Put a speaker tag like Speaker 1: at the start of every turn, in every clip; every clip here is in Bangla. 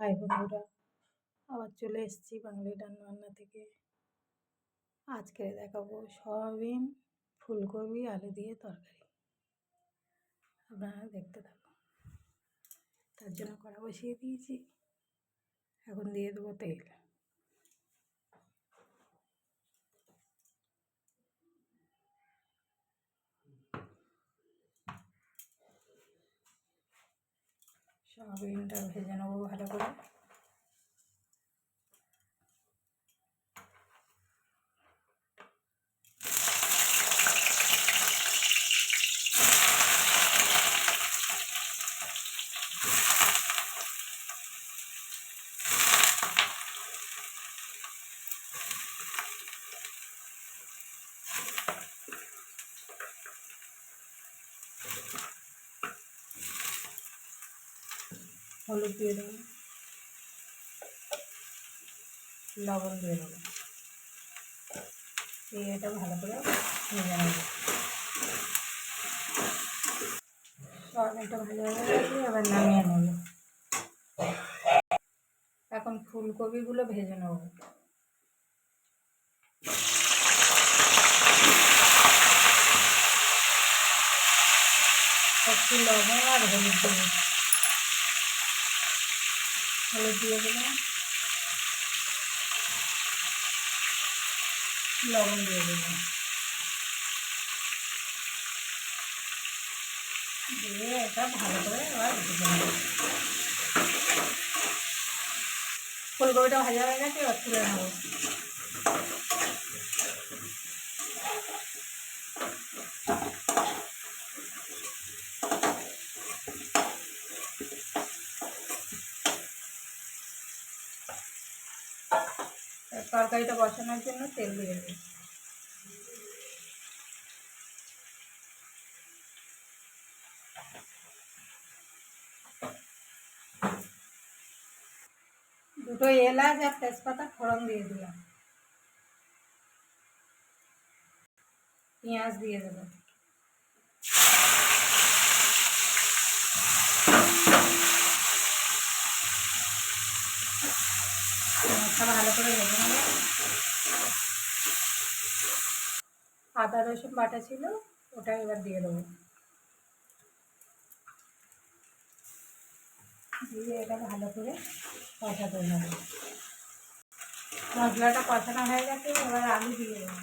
Speaker 1: হাই বন্ধুরা, আবার চলে এসেছি বাঙালি রান্নাবান্না থেকে। আজকে দেখাবো সয়াবিন, ফুলকপি, আলু দিয়ে তরকারি। আপনারা দেখতে থাকুন। তার জন্য কড়া বসিয়ে দিয়েছি। এখন দিয়ে দেবো তেল। সয়াবিনটা ভেজে নেব ভালো করে। হলুদ দিয়ে দেবো। লবণ দিয়ে দেবো। দিয়ে এটা ভালো করে ভেজে নেব। সয়াবিনটা ভালো হয়ে গেছে, এবার এখন ফুলকপিগুলো ভেজে নেব। একটু লবণ আর হলুদ দেবো। হলুদ দিয়ে দিলাম। লবণ দিয়ে দিলাম। দিয়ে এটা ভালো করে এবার ফুলকপিটা ভাজা হয়ে গেছে, এবার তুলে নেব। তরকারিটা বসানোর জন্য তেল দিয়ে দেবো। দুটো এলাচ আর তেজপাতা ফোড়ন দিয়ে দিলাম। পেঁয়াজ দিয়ে দেবো পেঁয়াজটা ভালো করে ভেজে নেব আদা, রসুন বাটা ছিল, ওটা এবার দিয়ে দেবো। দিয়ে এটা ভালো করে কষাতে হবে। মশলাটা কষানো হয়ে গেছে, এবার আলু দিয়ে দেবো।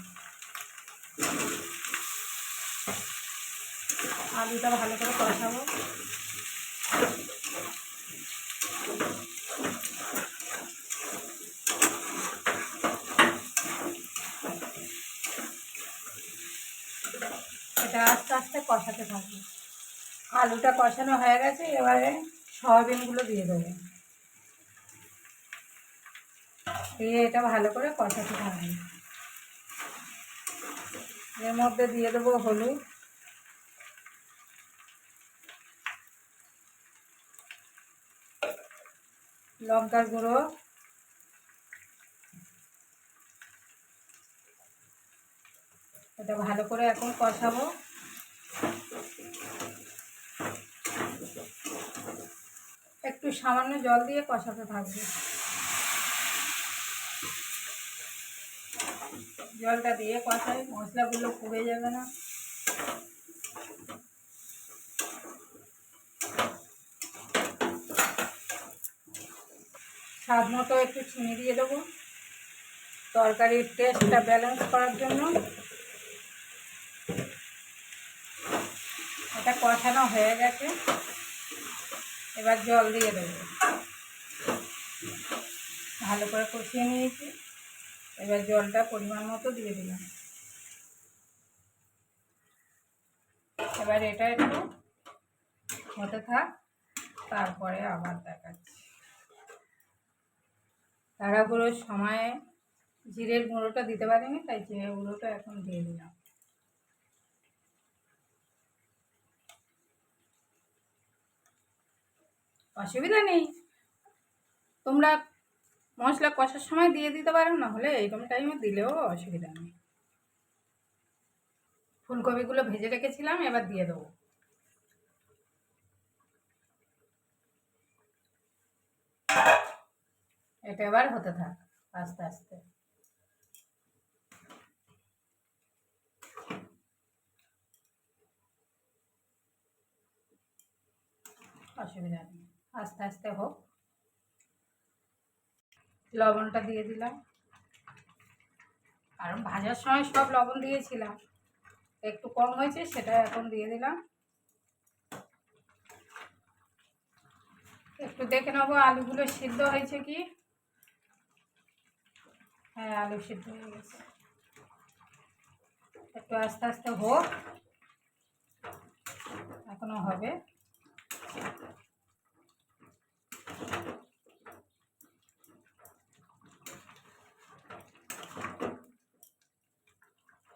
Speaker 1: আলুটা ভালো করে কষাবো। এটা আস্তে আস্তে কষাতে থাকবে। আলুটা কষানো হয়ে গেছে, এবারে সয়াবিনগুলো দিয়ে দেবো। দিয়ে এটা ভালো করে কষাতে থাকবে। এর মধ্যে দিয়ে দেবো হলুদ। লঙ্কার গুঁড়ো। এটা ভালো করে এখন কষাবো। একটু সামান্য জল দিয়ে কষাতে থাকবে। জলটা দিয়ে কষাই, মশলাগুলো পুড়ে যাবে না। স্বাদ মতো একটু চিনি দিয়ে দেবো। তরকারির টেস্টটা ব্যালেন্স করার জন্য। এটা কষানো হয়ে গেছে। এবার জল দিয়ে দেবো। ভালো করে কষিয়ে নিয়েছি। এবার জলটা পরিমাণ মতো দিয়ে দিলাম। এবার এটা একটু হতে থাক, তারপরে আবার দেখাচ্ছি। তাড়াহুড়োর সময়ে জিরের গুঁড়োটা দিতে পারিনি, তাই জিরের গুঁড়োটা এখন দিয়ে দিলাম। অসুবিধা নেই। তোমরা মশলা কষার সময় দিয়ে দিতে পারো না হলে এরকম টাইমে দিলেও অসুবিধা নেই। ফুলকপিগুলো ভেজে রেখেছিলাম, এবার দিয়ে দেবো। এটা এবার হতে থাক, আস্তে আস্তে। অসুবিধা নেই। আস্তে আস্তে হোক। লবণটা দিয়ে দিলাম। কারণ ভাজার সময় সব লবণ দিয়েছিলাম। একটু কম হয়েছে, সেটা এখন দিয়ে দিলাম। একটু দেখে নেব, আলুগুলো সিদ্ধ হয়েছে কি? হ্যাঁ আলু সিদ্ধ হয়ে গেছে। একটু আস্তে আস্তে হোক। এখনও হবে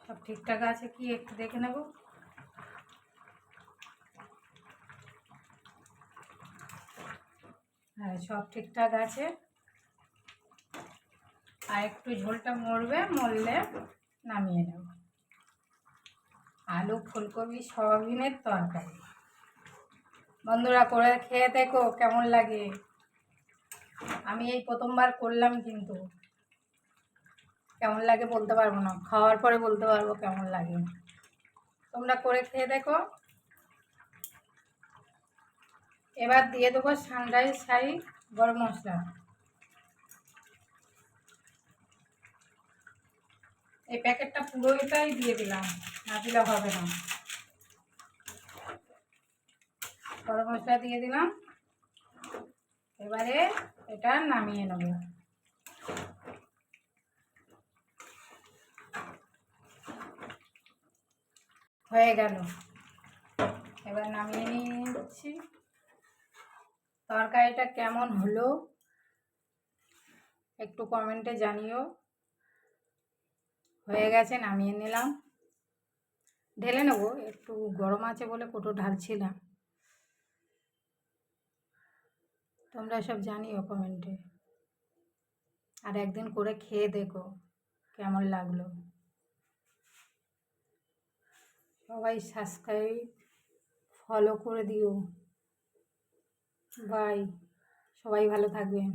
Speaker 1: সব ঠিকঠাক আছে কি একটু দেখে নেব? হ্যাঁ সব ঠিকঠাক আছে। আর একটু ঝোলটা মরবে, মরলে নামিয়ে নেব। আলু, ফুলকপি সয়াবিনের তরকারি। বন্ধুরা, করে খেয়ে দেখো কেমন লাগে। আমি এই প্রথমবার করলাম কিন্তু। কেমন লাগে বলতে পারব না। খাওয়ার পরে বলতে পারব কেমন লাগে। তোমরা করে খেয়ে দেখো। এবার দিয়ে দেবো সানরাইজ সাই গরম মশলা। এই প্যাকেটটা পুরোটাই দিয়ে দিলাম। না দিলে হবে না। গরম মশলা দিয়ে দিলাম। এবারে এটা নামিয়ে নেব। হয়ে গেল। এবার নামিয়ে নিচ্ছি। তরকারিটা কেমন হলো? একটু কমেন্টে জানিও। হয়ে গেছে, নামিয়ে নিলাম। ঢেলে নেব, একটু গরম আছে বলে কোটো ঢালছিলাম। তোমরা সব জানিও কমেন্টে। আর একদিন করে খেয়ে দেখো, কেমন লাগল। সবাই সাবস্ক্রাইব ফলো করে দিও। বাই সবাই ভালো থাকবেন।